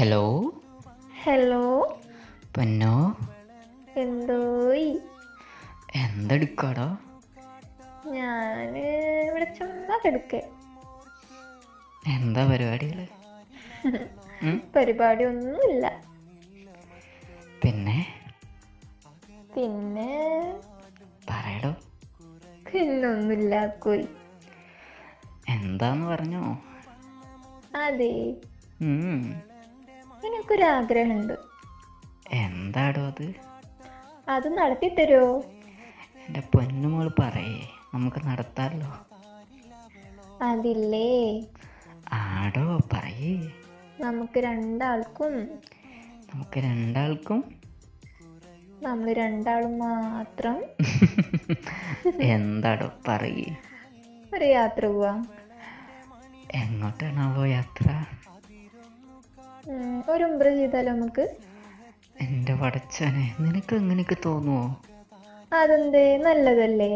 Hello? Hello? പൊന്നോ? എന്തോയി? എന്തെടുക്കാടാ? ഞാൻ ഇവിടെ ചുമ്മാ കിടക്കേ. എന്താ പരിപാടികൾ? പരിപാടി ഒന്നുമില്ല പിന്നെ? പിന്നെ? പറയടോ. പിന്നൊന്നുമില്ല കോയി എന്താന്ന് പറഞ്ഞോ? അതെ. ഉം. എനിക്കൊരാഗ്രഹമുണ്ട് എന്താടോ അത്? അത് നടത്തി തരുമോ എന്റെ പൊന്നുമോൾ പറയേ നമുക്ക് നടത്താമല്ലോ അതില്ലേ? ആടോ പറയേ. നമുക്ക് രണ്ടാൾക്കും. നമുക്ക് രണ്ടാൾക്കും? നമ്മൾ രണ്ടാളും മാത്രം. എന്താടോ പറയേ. ഒരു യാത്ര പോവാ. എങ്ങോട്ടാണാവോ യാത്ര? ഒരു ഉംബ്ര ചെയ്താലോ നമുക്ക്? എന്റെ പടച്ചനെ നിനക്ക് എങ്ങനെയൊക്കെ തോന്നുവോ? അതെന്തേ? നല്ലതല്ലേ?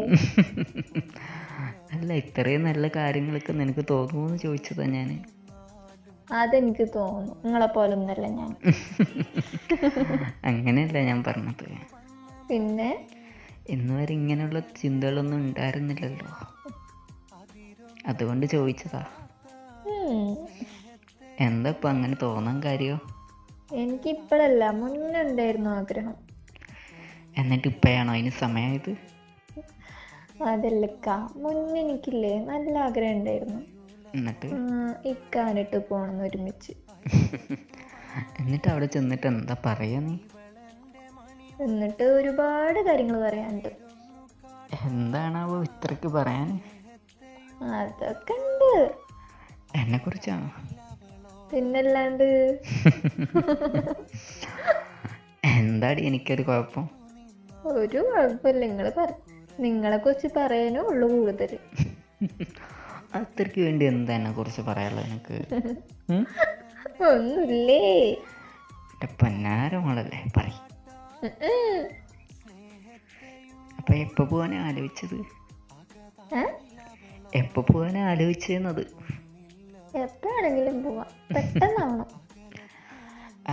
അല്ല ഇത്രയും നല്ല കാര്യങ്ങളൊക്കെ നിനക്ക് തോന്നുമോ എന്ന് ചോദിച്ചതാ ഞാൻ അതെനിക്ക് തോന്നുന്നു. നിങ്ങളെ പോലൊന്നല്ല ഞാൻ. അങ്ങനെയല്ല ഞാൻ പറഞ്ഞത്. പിന്നെ? ഇന്ന് വരെ ഇങ്ങനെയുള്ള ചിന്തകളൊന്നും ഉണ്ടായിരുന്നില്ലല്ലോ. അതുകൊണ്ട് ചോദിച്ചതാ. എന്താ ഇപ്പം അങ്ങനെ തോന്നാൻ കാര്യോ? എനിക്കിപ്പോഴല്ല മുന്നേ ഉണ്ടായിരുന്നു ആഗ്രഹം. എന്നിട്ട് ഇപ്പോഴാണോ അതിന് സമയമായത് അതല്ലക്ക മുന്നേ എനിക്കില്ലേ നല്ല ആഗ്രഹം ഉണ്ടായിരുന്നു എന്നിട്ട് ഇക്കാനിട്ട് പോണെന്ന് ഒരുമിച്ച്. എന്നിട്ട് അവിടെ ചെന്നിട്ട് എന്താ പറയാ നീ? എന്നിട്ട് ഒരുപാട് കാര്യങ്ങൾ പറയാനുണ്ട്. എന്താണാവോ ഇത്രക്ക് പറയാൻ അതൊക്കെ ഉണ്ട്. എന്നെ കുറിച്ചാണോ പിന്നല്ലാണ്ട് എന്താടി എനിക്കൊരു കുഴപ്പം? ഒരു കുഴപ്പമില്ല. നിങ്ങൾ നിങ്ങളെ കുറിച്ച് പറയാനേ ഉള്ളു കൂടുതൽ അത്രയ്ക്ക് വേണ്ടി എന്താ എന്നെ കുറിച്ച് പറയാനുള്ളത് എനിക്ക് ഒന്നുമില്ലേ? പൊന്നാരമാണല്ലേ പറ. അപ്പൊ എപ്പോ പോവാനാ ആലോചിച്ചത്? എപ്പോ പോവാനാ ആലോചിച്ചെന്നത് എപ്പോഴാണെങ്കിലും പോവാം. പെട്ടെന്നാവണം.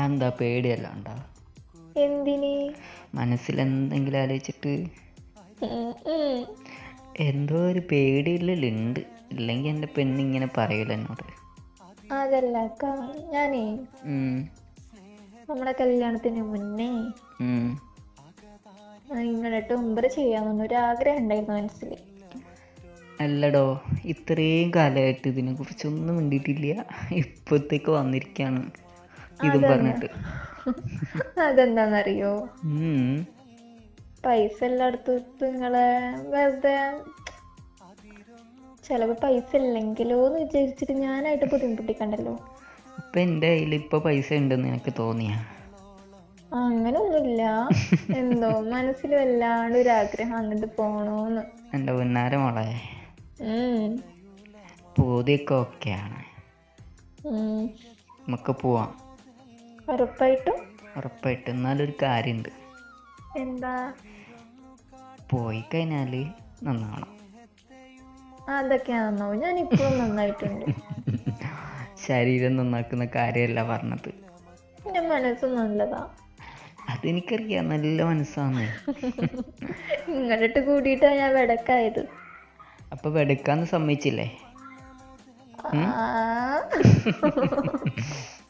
എന്താ പേടിയല്ല ഉണ്ടോ? എന്തിന്? മനസ്സിൽ എന്തെങ്കിലും ആലോചിച്ചിട്ട്. എന്തോ ഒരു പേടിയുള്ളിലുണ്ട് ഇല്ലെങ്കിൽ എന്റെ പെണ്ണിങ്ങനെ പറയൂല എന്നോട്. അതല്ല ഞാനേ. നമ്മുടെ കല്യാണത്തിന് മുന്നേ നിങ്ങളെ ടുംബർ ചെയ്യാമെന്നൊരു ആഗ്രഹം ഉണ്ടായിരുന്നു മനസ്സിൽ. അല്ലടോ ഇത്രയും കാലമായിട്ട് ഇതിനെ കുറിച്ചൊന്നും മിണ്ടിയിട്ടില്ല. ഇപ്പത്തേക്ക് വന്നിരിക്കാണ്. ഇതും പറഞ്ഞിട്ട്. അതെന്താണെന്നറിയോ പൈസ എല്ലായിടത്തും നിങ്ങളെ വെറുതെ ചിലപ്പോൾ പൈസ ഇല്ലെങ്കിലോ എന്ന് വിചാരിച്ചിട്ട് ഞാനായിട്ട് ബുദ്ധിമുട്ടിക്കണ്ടല്ലോ? ഇപ്പൊ എന്റെ കയ്യിൽ ഇപ്പൊ പൈസ ഉണ്ടെന്ന് എനിക്ക് തോന്നിയാ. അങ്ങനൊന്നുമില്ല. എന്തോ മനസ്സിൽ വല്ലാണ്ട് ഒരു ആഗ്രഹം അങ്ങോട്ട് പോണോന്ന്. എന്റെ പിന്നാരെ മോളെ. പൂതിയൊക്കെ ഓക്കെയാണ്. നമുക്ക് പോവാം. ഉറപ്പായിട്ടും? ഉറപ്പായിട്ടും. എന്നാലൊരു കാര്യമുണ്ട് എന്താ? പോയി കഴിഞ്ഞാൽ നന്നാവണം. അതൊക്കെയാണെന്നോ ഞാൻ ഇപ്പോഴും നന്നായിട്ടുണ്ട്. ശരീരം നന്നാക്കുന്ന കാര്യമല്ല പറഞ്ഞത്. എന്റെ മനസ്സ് നല്ലതാ. അതെനിക്കറിയാം. നല്ല മനസ്സാണ് നിങ്ങളിട്ട് കൂടിയിട്ടാണ് ഞാൻ വെടക്കായത്. അപ്പൊ വെടുക്കാന്ന് സമ്മതിച്ചില്ലേ?